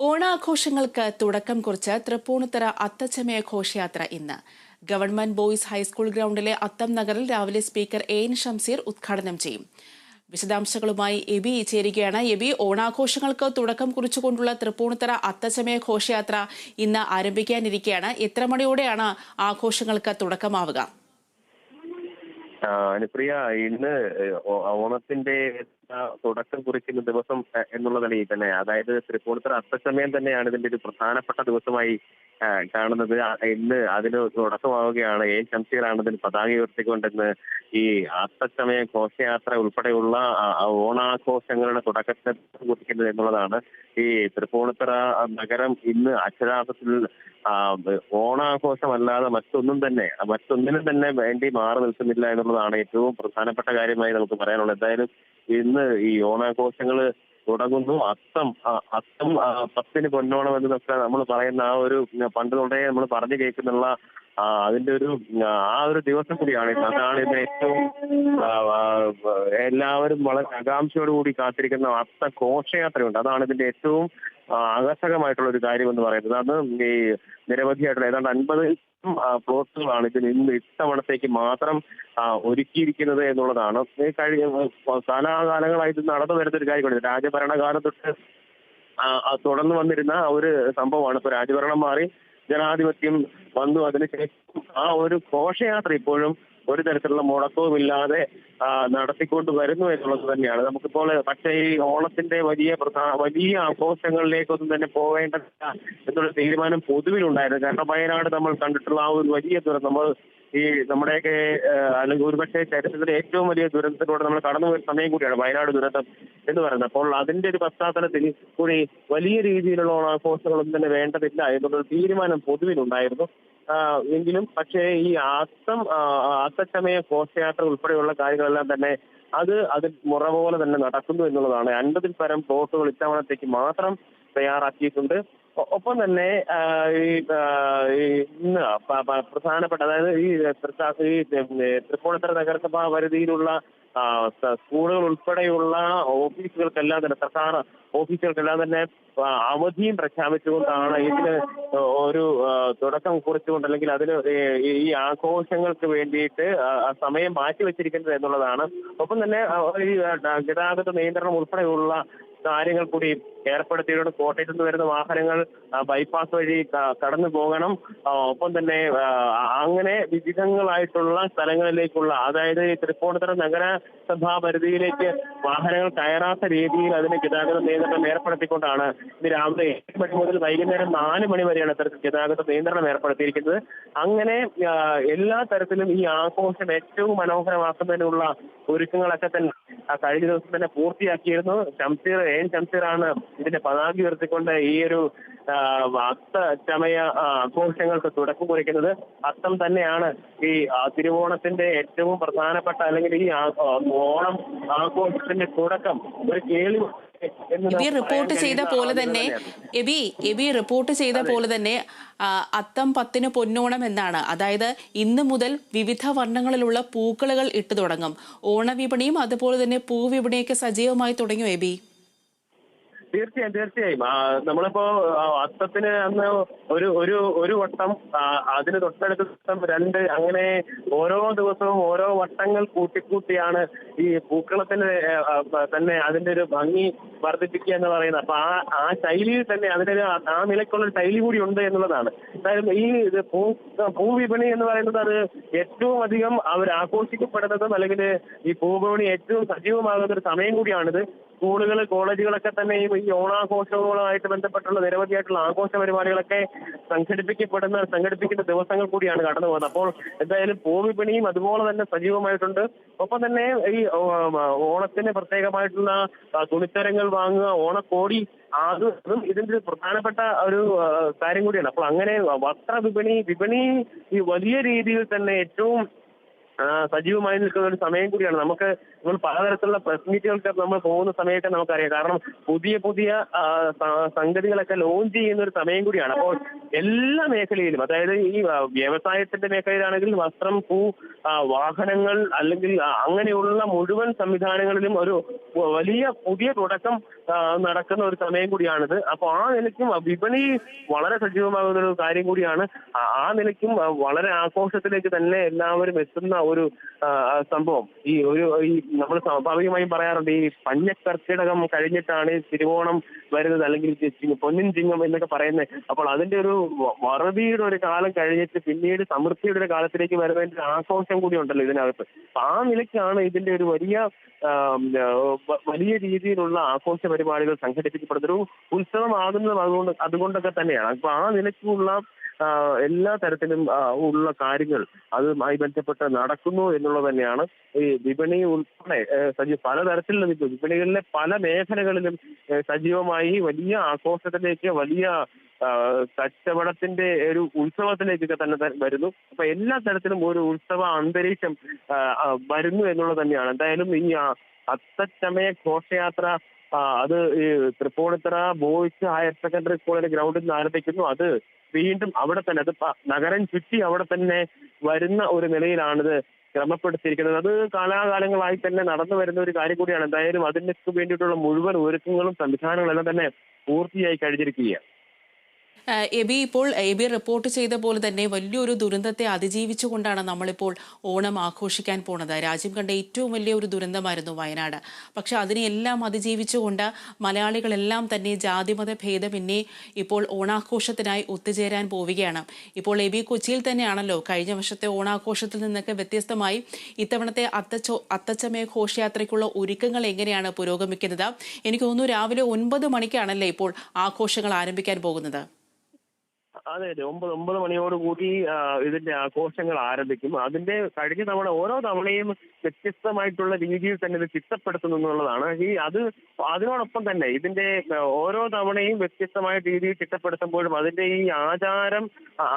ഓണാഘോഷങ്ങൾക്ക് തുടക്കം കുറിച്ച് തൃപ്പൂണിത്തറ അത്തച്ചമയ ഘോഷയാത്ര ഇന്ന്. ഗവൺമെന്റ് ബോയ്സ് ഹൈസ്കൂൾ ഗ്രൗണ്ടിലെ അത്തം നഗറിൽ രാവിലെ സ്പീക്കർ എ എൻ ഷംസീർ ഉദ്ഘാടനം ചെയ്യും. വിശദാംശങ്ങളുമായി എബി ചേരുകയാണ്. എബി ഓണാഘോഷങ്ങൾക്ക് തുടക്കം കുറിച്ചുകൊണ്ടുള്ള തൃപ്പൂണിത്തറ അത്തച്ചമയ ഘോഷയാത്ര ഇന്ന് ആരംഭിക്കാനിരിക്കുകയാണ് എത്ര മണിയോടെയാണ് ആഘോഷങ്ങൾക്ക് തുടക്കമാവുക? അനുപ്രിയ ഇന്ന് ഓണത്തിന്റെ തുടക്കം കുറിക്കുന്ന ദിവസം എന്നുള്ള നിലയിൽ തന്നെ. അതായത് തൃപ്പൂണിത്തറ അത്തസമയം തന്നെയാണ് ഇതിന്റെ ഒരു പ്രധാനപ്പെട്ട ദിവസമായി കാണുന്നത്. ഇന്ന് അതിന് തുടക്കമാവുകയാണ്. എ ശംസീറാണ് ഇതിന് പതാക ഉയർത്തിക്കൊണ്ടെന്ന് ഈ അത്തച്ചമയ ഘോഷയാത്ര ഉൾപ്പെടെയുള്ള ഓണാഘോഷങ്ങളുടെ തുടക്കത്തെ കുറിക്കുന്നത് എന്നുള്ളതാണ്. ഈ തൃപ്പൂണിത്തറ നഗരം ഇന്ന് അക്ഷരാർത്ഥത്തിൽ ഓണാഘോഷമല്ലാതെ മറ്റൊന്നും തന്നെ മറ്റൊന്നിനും തന്നെ വേണ്ടി മാറി നിൽക്കുന്നില്ല എന്നുള്ളതാണ് ഏറ്റവും പ്രധാനപ്പെട്ട കാര്യമായി നമുക്ക് പറയാനുള്ളത്. എന്തായാലും ഇന്ന് ഈ ഓണാഘോഷങ്ങൾ തുടങ്ങുന്നു അത്തം അത്തം പത്തിന് പൊന്നോണം എന്നൊക്കെ നമ്മൾ പറയുന്ന ആ ഒരു പണ്ട് തൊട്ടേ നമ്മൾ പറഞ്ഞു കേൾക്കുന്നുള്ള അതിന്റെ ഒരു ആ ഒരു ദിവസം കൂടിയാണ്. അതാണ് ഇന്ന് ഏറ്റവും എല്ലാവരും വളരെ ആകാംക്ഷയോടുകൂടി കാത്തിരിക്കുന്ന അത്ത ഘോഷയാത്രയുണ്ട് അതാണ് ഇതിന്റെ ഏറ്റവും ആകർഷകമായിട്ടുള്ള ഒരു കാര്യം എന്ന് പറയുന്നത് അത് ഈ നിരവധിയായിട്ടുള്ള ഏതാണ്ട് അൻപത് പ്ലോട്ടുകളാണ് ഇതിൽ ഇന്ന് ഇത്തവണത്തേക്ക് മാത്രം ഒരുക്കിയിരിക്കുന്നത് എന്നുള്ളതാണ്. കഴിഞ്ഞ കാലാകാലങ്ങളായിട്ട് നടന്നു വരുന്ന ഒരു കാര്യമാണ് രാജഭരണകാലം തൊട്ട് തുടർന്ന് വന്നിരുന്ന ഒരു സംഭവമാണ്. ഇപ്പൊ രാജഭരണം മാറി ജനാധിപത്യം വന്നു. അതിനുശേഷം ആ ഒരു ഘോഷയാത്ര ഇപ്പോഴും ഒരു തരത്തിലുള്ള മുടക്കവുമില്ലാതെ നടത്തിക്കൊണ്ട് വരുന്നു എന്നുള്ളത് തന്നെയാണ്. നമുക്കിപ്പോൾ പക്ഷേ ഈ ഓണത്തിന്റെ വലിയ വലിയ ആഘോഷങ്ങളിലേക്കൊന്നും തന്നെ പോവേണ്ടതില്ല എന്നുള്ള തീരുമാനം പൊതുവിലുണ്ടായിരുന്നു. കാരണം വയനാട് നമ്മൾ കണ്ടിട്ടുള്ള ആ ഒരു വലിയ ദുരന്തം. നമ്മൾ ഈ നമ്മുടെയൊക്കെ അല്ലെങ്കിൽ ഒരുപക്ഷെ ചരിത്രത്തിലെ ഏറ്റവും വലിയ ദുരന്തത്തിലൂടെ നമ്മൾ കടന്നുപോയ സമയം കൂടിയാണ് വയനാട് ദുരന്തം എന്ന് പറയുന്നത്. അപ്പോൾ അതിന്റെ ഒരു പശ്ചാത്തലത്തിൽ കൂടി വലിയ രീതിയിലുള്ള ഓണാഘോഷങ്ങളൊന്നും തന്നെ വേണ്ടതില്ല എന്നുള്ളൊരു തീരുമാനം പൊതുവിലുണ്ടായിരുന്നു. എങ്കിലും പക്ഷേ ഈ അത്തം അത്തച്ചമയ ഘോഷയാത്ര ഉൾപ്പെടെയുള്ള കാര്യങ്ങളെല്ലാം തന്നെ അത് അതിൽ മുറ പോലെ തന്നെ നടക്കുന്നു എന്നുള്ളതാണ്. അൻപതിൽ പരം പ്ലോട്ടുകൾ ഇത്തവണത്തേക്ക് മാത്രം തയ്യാറാക്കിയിട്ടുണ്ട്. ഒപ്പം തന്നെ ഈ പ്രധാനപ്പെട്ട അതായത് ഈ തൃക്കാ- ഈ പിന്നെ തൃപ്പൂണിത്തറ നഗരസഭാ പരിധിയിലുള്ള സ്കൂളുകൾ ഉൾപ്പെടെയുള്ള ഓഫീസുകൾക്കെല്ലാം തന്നെ സർക്കാർ ഓഫീസുകൾക്കെല്ലാം തന്നെ അവധിയും പ്രഖ്യാപിച്ചുകൊണ്ടാണ് ഇതിന് ഒരു തുടക്കം കുറിച്ചുകൊണ്ട് അല്ലെങ്കിൽ അതിന് ഈ ആഘോഷങ്ങൾക്ക് വേണ്ടിയിട്ട് സമയം മാറ്റിവെച്ചിരിക്കുന്നത് എന്നുള്ളതാണ്. ഒപ്പം തന്നെ ഈ ഗതാഗത നിയന്ത്രണം ഉൾപ്പെടെയുള്ള കാര്യങ്ങൾ കൂടി ഏർപ്പെടുത്തിയിട്ടുണ്ട്. കോട്ടയത്ത് നിന്ന് വരുന്ന വാഹനങ്ങൾ ബൈപ്പാസ് വഴി കടന്നു പോകണം. ഒപ്പം തന്നെ അങ്ങനെ വിവിധങ്ങളായിട്ടുള്ള സ്ഥലങ്ങളിലേക്കുള്ള അതായത് തൃപ്പൂണിത്തറ നഗരസഭാ പരിധിയിലേക്ക് വാഹനങ്ങൾ കയറാത്ത രീതിയിൽ അതിന് ഗതാഗത നിയന്ത്രണം ഏർപ്പെടുത്തിക്കൊണ്ടാണ് ഇത് രാവിലെ ഏഴ് മണി മുതൽ വൈകുന്നേരം നാല് മണി വരെയാണ് ഇത്തരത്തിൽ ഗതാഗത നിയന്ത്രണം ഏർപ്പെടുത്തിയിരിക്കുന്നത്. അങ്ങനെ എല്ലാ തരത്തിലും ഈ ആഘോഷം ഏറ്റവും മനോഹരമാക്കുന്നതിനുള്ള ഒരുക്കങ്ങളൊക്കെ തന്നെ കഴിഞ്ഞ ദിവസം തന്നെ പൂർത്തിയാക്കിയിരുന്നു. ഷംസീർ എൻ ഷംസീറാണ് ഇതിന്റെ പതാക ഉയർത്തിക്കൊണ്ട് ഈ ഒരു അത്തച്ചമയ ആഘോഷങ്ങൾക്ക് തുടക്കം കുറിക്കുന്നത് അത്തം തന്നെയാണ്. ഈ തിരുവോണത്തിന്റെ ഏറ്റവും പ്രധാനപ്പെട്ട അല്ലെങ്കിൽ ഈ ഓണം ആഘോഷത്തിന്റെ തുടക്കം ഒരു കേളി എബി റിപ്പോർട്ട് ചെയ്ത പോലെ തന്നെ എബി എബി റിപ്പോർട്ട് ചെയ്ത പോലെ തന്നെ അത്തം പത്തിന് പൊന്നോണം എന്നാണ്. അതായത് ഇന്ന് മുതൽ വിവിധ വർണങ്ങളിലുള്ള പൂക്കളുകൾ ഇട്ടു തുടങ്ങും. ഓണവിപണിയും അതുപോലെ തന്നെ പൂവിപണിയൊക്കെ സജീവമായി തുടങ്ങും എബി? തീർച്ചയായും തീർച്ചയായും. നമ്മളിപ്പോ അത്തത്തിന് അന്ന് ഒരു ഒരു ഒരു വട്ടം അതിന് തൊട്ടടുത്ത ദിവസം രണ്ട് അങ്ങനെ ഓരോ ദിവസവും ഓരോ വട്ടങ്ങൾ കൂട്ടിക്കൂട്ടിയാണ് ഈ പൂക്കളത്തിന് തന്നെ അതിന്റെ ഒരു ഭംഗി വർദ്ധിപ്പിക്കുക എന്ന് പറയുന്നത്. അപ്പൊ ആ ആ ശൈലിയിൽ തന്നെ അതിന്റെ ഒരു ആ നിലയ്ക്കുള്ള ഒരു ശൈലി കൂടി ഉണ്ട് എന്നുള്ളതാണ്. എന്തായാലും ഈ പൂ പൂവിപണി എന്ന് പറയുന്നത് അത് ഏറ്റവും അധികം അവർ ആഘോഷിക്കപ്പെടുന്നതും അല്ലെങ്കിൽ ഈ പൂവിപണി ഏറ്റവും സജീവമാകുന്ന ഒരു സമയം കൂടിയാണിത്. സ്കൂളുകൾ കോളേജുകളൊക്കെ തന്നെ ഈ ഓണാഘോഷങ്ങളുമായിട്ട് ബന്ധപ്പെട്ടുള്ള നിരവധിയായിട്ടുള്ള ആഘോഷ പരിപാടികളൊക്കെ സംഘടിപ്പിക്കപ്പെടുന്ന സംഘടിപ്പിക്കുന്ന ദിവസങ്ങൾ കൂടിയാണ് കടന്നു പോകുന്നത്. അപ്പോൾ എന്തായാലും പൂവിപണിയും അതുപോലെ തന്നെ സജീവമായിട്ടുണ്ട്. ഒപ്പം തന്നെ ഈ ഓണത്തിന് പ്രത്യേകമായിട്ടുള്ള തുണിത്തരങ്ങൾ വാങ്ങുക ഓണക്കോടി അത് അതും ഇതിന്റെ പ്രധാനപ്പെട്ട ഒരു കാര്യം കൂടിയാണ്. അപ്പോൾ അങ്ങനെ വസ്ത്ര വിപണി വിപണി ഈ വലിയ രീതിയിൽ തന്നെ ഏറ്റവും സജീവമായി നിൽക്കുന്ന ഒരു സമയം കൂടിയാണ്. നമുക്ക് നമ്മൾ പലതരത്തിലുള്ള പ്രസ് മീറ്റുകൾക്ക് നമ്മൾ പോകുന്ന സമയത്ത് നമുക്കറിയാം. കാരണം പുതിയ പുതിയ സംഗതികളൊക്കെ ലോഞ്ച് ചെയ്യുന്ന ഒരു സമയം കൂടിയാണ്. അപ്പോൾ എല്ലാ മേഖലയിലും അതായത് ഈ വ്യവസായത്തിന്റെ മേഖലയിലാണെങ്കിൽ വസ്ത്രം പൂ വാഹനങ്ങൾ അല്ലെങ്കിൽ അങ്ങനെയുള്ള മുഴുവൻ സംവിധാനങ്ങളിലും ഒരു വലിയ പുതിയ തുടക്കം നടക്കുന്ന ഒരു സമയം കൂടിയാണിത്. അപ്പൊ ആ നിലയ്ക്കും വിപണി വളരെ സജീവമാകുന്ന ഒരു കാര്യം കൂടിയാണ്. ആ- നിലയ്ക്കും വളരെ ആഘോഷത്തിലേക്ക് തന്നെ എല്ലാവരും എത്തുന്ന ഒരു സംഭവം. ഈ ഒരു ഈ നമ്മൾ സ്വാഭാവികമായും പറയാറുണ്ട് ഈ പഞ്ഞ കർക്കിടകം കഴിഞ്ഞിട്ടാണ് തിരുവോണം വരുന്നത് അല്ലെങ്കിൽ പൊന്നിൻ ചിങ്ങം എന്നൊക്കെ പറയുന്നത്. അപ്പോൾ അതിന്റെ ഒരു വറുതിയുടെ ഒരു കാലം കഴിഞ്ഞിട്ട് പിന്നീട് സമൃദ്ധിയുടെ ഒരു കാലത്തിലേക്ക് വരുന്നതിന്റെ ആഘോഷം കൂടി ഉണ്ടല്ലോ ഇതിനകത്ത്. ആ നിലയ്ക്കാണ് ഇതിന്റെ ഒരു വലിയ വലിയ രീതിയിലുള്ള ആഘോഷ പരിപാടികൾ സംഘടിപ്പിക്കപ്പെടുന്ന ഒരു ഉത്സവമാകുന്നത് അതുകൊണ്ട് അതുകൊണ്ടൊക്കെ തന്നെയാണ്. അപ്പൊ ആ നിലയ്ക്കുള്ള എല്ലാ തരത്തിലും ഉള്ള കാര്യങ്ങൾ അതുമായി ബന്ധപ്പെട്ട് നടക്കുന്നു എന്നുള്ളത് തന്നെയാണ് ഈ വിപണി ഉൾപ്പെടെ സജീവ പലതരത്തിലുള്ള വിപ- വിപണികളിലെ പല മേഖലകളിലും സജീവമായി വലിയ ആഘോഷത്തിലേക്ക് വലിയ കച്ചവടത്തിന്റെ ഒരു ഉത്സവത്തിലേക്കൊക്കെ തന്നെ വരുന്നു. അപ്പൊ എല്ലാ തരത്തിലും ഒരു ഉത്സവ അന്തരീക്ഷം വരുന്നു എന്നുള്ളത് തന്നെയാണ്. എന്തായാലും ഈ അത്തച്ചമയ ഘോഷയാത്ര ആ, അത് ഈ തൃപ്പൂണിത്തറ ബോയ്സ് ഹയർ സെക്കൻഡറി സ്കൂളിന്റെ ഗ്രൗണ്ടിൽ നിന്ന് ആരംഭിക്കുന്നു. അത് വീണ്ടും അവിടെ തന്നെ അത് നഗരം ചുറ്റി അവിടെ തന്നെ വരുന്ന ഒരു നിലയിലാണിത് ക്രമപ്പെടുത്തിയിരിക്കുന്നത്. അത് കാലാകാലങ്ങളായി തന്നെ നടന്നു വരുന്ന ഒരു കാര്യം കൂടിയാണ്. എന്തായാലും അതിനൊക്കെ വേണ്ടിയിട്ടുള്ള മുഴുവൻ ഒരുക്കങ്ങളും സംവിധാനങ്ങളും എല്ലാം തന്നെ പൂർത്തിയായി കഴിഞ്ഞിരിക്കുകയാണ്. എബി ഇപ്പോൾ എബി റിപ്പോർട്ട് ചെയ്ത പോലെ തന്നെ വലിയൊരു ദുരന്തത്തെ അതിജീവിച്ചുകൊണ്ടാണ് നമ്മളിപ്പോൾ ഓണം ആഘോഷിക്കാൻ പോണത്. രാജ്യം കണ്ട ഏറ്റവും വലിയ ഒരു ദുരന്തമായിരുന്നു വയനാട്. പക്ഷെ അതിനെല്ലാം അതിജീവിച്ചുകൊണ്ട് മലയാളികളെല്ലാം തന്നെ ജാതിമത ഭേദമിന്നെ ഇപ്പോൾ ഓണാഘോഷത്തിനായി ഒത്തുചേരാൻ പോവുകയാണ്. ഇപ്പോൾ എബി കൊച്ചിയിൽ തന്നെയാണല്ലോ കഴിഞ്ഞ വർഷത്തെ ഓണാഘോഷത്തിൽ നിന്നൊക്കെ വ്യത്യസ്തമായി ഇത്തവണത്തെ അത്തച്ചോ അത്തച്ചമയ ഘോഷയാത്രയ്ക്കുള്ള ഒരുക്കങ്ങൾ എങ്ങനെയാണ് പുരോഗമിക്കുന്നത്? എനിക്ക് തോന്നുന്നു രാവിലെ ഒൻപത് മണിക്കാണല്ലേ ഇപ്പോൾ ആഘോഷങ്ങൾ ആരംഭിക്കാൻ പോകുന്നത്. അതെ അതെ. ഒമ്പത് ഒമ്പത് മണിയോടുകൂടി ഇതിന്റെ ആഘോഷങ്ങൾ ആരംഭിക്കും. അതിന്റെ കഴിഞ്ഞ തവണ ഓരോ തവണയും വ്യത്യസ്തമായിട്ടുള്ള രീതിയിൽ തന്നെ ഇത് ചിട്ടപ്പെടുത്തുന്നു എന്നുള്ളതാണ്. ഈ അത് അതിനോടൊപ്പം തന്നെ ഇതിന്റെ ഓരോ തവണയും വ്യത്യസ്തമായ രീതിയിൽ ചിട്ടപ്പെടുത്തുമ്പോഴും അതിന്റെ ഈ ആചാരം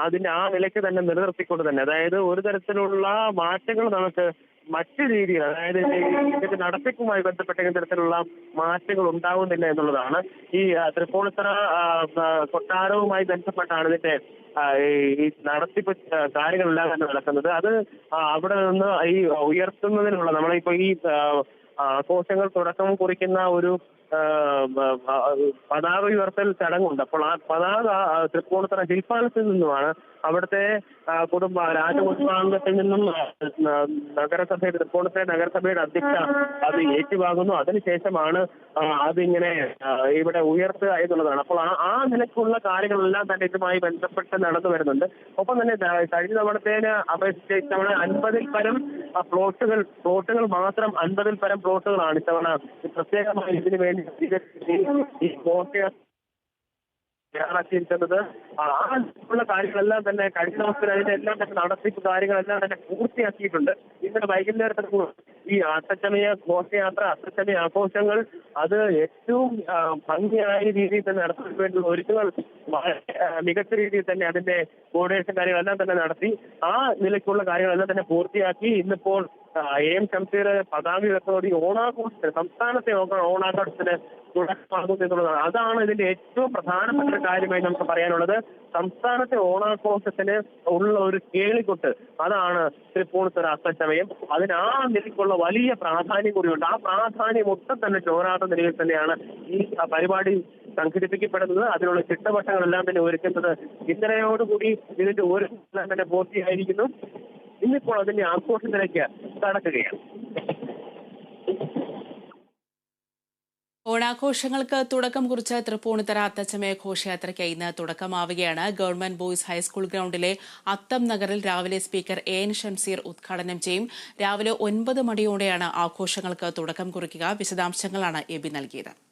അതിന്റെ ആ നിലയ്ക്ക് തന്നെ നിലനിർത്തിക്കൊണ്ട് തന്നെ അതായത് ഒരു തരത്തിലുള്ള മാറ്റങ്ങൾ നമുക്ക് മറ്റു രീതിയിൽ അതായത് ഇതിന്റെ നടത്തിപ്പുമായി ബന്ധപ്പെട്ട തരത്തിലുള്ള മാറ്റങ്ങൾ ഉണ്ടാവുന്നില്ല എന്നുള്ളതാണ്. ഈ തൃപ്പൂണിത്തറ കൊട്ടാരവുമായി ബന്ധപ്പെട്ടാണ് ഇതിന്റെ ഈ- നടത്തിപ്പ് കാര്യങ്ങളെല്ലാം തന്നെ നടക്കുന്നത്. അത് അവിടെ നിന്ന് ഈ ഉയർത്തുന്നതിനുള്ള നമ്മളിപ്പോ ഈ ആഘോഷങ്ങൾ തുടക്കം കുറിക്കുന്ന ഒരു പതാക ഉയർത്തൽ ചടങ്ങുണ്ട്. അപ്പോൾ ആ പതാക തൃപ്പൂണിത്തറ ഹിൽ പാലസിൽ നിന്നുമാണ് അവിടുത്തെ കുടുംബ രാജകുടുംബാംഗത്തിൽ നിന്നും നഗരസഭയുടെ തൃപ്പൂണിത്തറ നഗരസഭയുടെ അധ്യക്ഷ അത് ഏറ്റുവാങ്ങുന്നു. അതിനുശേഷമാണ് അതിങ്ങനെ ഇവിടെ ഉയർത്തുക എന്നുള്ളതാണ്. അപ്പോൾ ആ നിലയ്ക്കുള്ള കാര്യങ്ങളെല്ലാം തന്നെ ഇതുമായി ബന്ധപ്പെട്ട് നടന്നു വരുന്നുണ്ട്. ഒപ്പം തന്നെ കഴിഞ്ഞ തവണത്തേന് അപേക്ഷിച്ച് ഇത്തവണ അൻപതിൽ പരം പ്ലോട്ടുകൾ പ്ലോട്ടുകൾ മാത്രം അൻപതിൽ പരം പ്ലോട്ടുകളാണ് ഇത്തവണ പ്രത്യേകമായി ഇതിനു വേണ്ടി ഈ കോട്ടയ ആ കാര്യങ്ങളെല്ലാം തന്നെ കഴിഞ്ഞ ദിവസത്തിൽ അതിന്റെ എല്ലാം തന്നെ നടത്തിപ്പ് കാര്യങ്ങളെല്ലാം തന്നെ പൂർത്തിയാക്കിയിട്ടുണ്ട്. ഇന്നലെ വൈകുന്നേരത്തെ ഈ അത്തച്ചമയ ഘോഷയാത്ര അത്തച്ചമയ ആഘോഷങ്ങൾ അത് ഏറ്റവും ഭംഗിയായ രീതിയിൽ തന്നെ നടത്താൻ വേണ്ടിയുള്ള ഒരുക്കങ്ങൾ മികച്ച രീതിയിൽ തന്നെ അതിന്റെ കോർഡിനേഷൻ കാര്യങ്ങളെല്ലാം തന്നെ നടത്തി ആ നിലയ്ക്കുള്ള കാര്യങ്ങളെല്ലാം തന്നെ പൂർത്തിയാക്കി. ഇന്നിപ്പോൾ എ എം ഷംസീർ പതാക ഈ ഓണാഘോഷത്തിന് സംസ്ഥാനത്തെ ഓണ- ഓണാഘോഷത്തിന് തുടക്കമാകുന്നു എന്നുള്ളതാണ്. അതാണ് ഇതിന്റെ ഏറ്റവും പ്രധാനപ്പെട്ട കാര്യമായി നമുക്ക് പറയാനുള്ളത്. സംസ്ഥാനത്തെ ഓണാഘോഷത്തിന് ഉള്ള ഒരു കേളിക്കൊട്ട് അതാണ് തൃപ്പൂണിത്തുറ അത്തച്ചമയം അതിന് ആ നിലയ്ക്കുള്ള വലിയ പ്രാധാന്യം കൂടിയുണ്ട്. ആ പ്രാധാന്യം ഒട്ടും തന്നെ ചോരാത്ത നിലയിൽ തന്നെയാണ് ഈ പരിപാടി സംഘടിപ്പിക്കപ്പെടുന്നത്. അതിനുള്ള ചിട്ടവട്ടങ്ങളെല്ലാം തന്നെ ഒരുക്കുന്നത്. ഇന്നലെയോടുകൂടി ഇതിന്റെ ഒരു തന്നെ പൂർത്തിയായിരിക്കുന്നു. ഇന്നിപ്പോൾ അതിന്റെ ആഘോഷത്തിലേക്ക് കടക്കുകയാണ് ഓണാഘോഷങ്ങൾക്ക് തുടക്കം കുറിച്ച തൃപ്പൂണിത്തറ അത്തച്ചമയ ഘോഷയാത്രയ്ക്ക് ഇന്ന് തുടക്കമാവുകയാണ്. ഗവൺമെന്റ് ബോയ്സ് ഹൈസ്കൂൾ ഗ്രൌണ്ടിലെ അത്തം നഗറിൽ രാവിലെ സ്പീക്കർ എ എൻ ഷംസീർ ഉദ്ഘാടനം ചെയ്യും. രാവിലെ ഒൻപത് മണിയോടെയാണ് ആഘോഷങ്ങൾക്ക് തുടക്കം കുറിക്കുക. വിശദാംശങ്ങളാണ് എബി നൽകിയത്.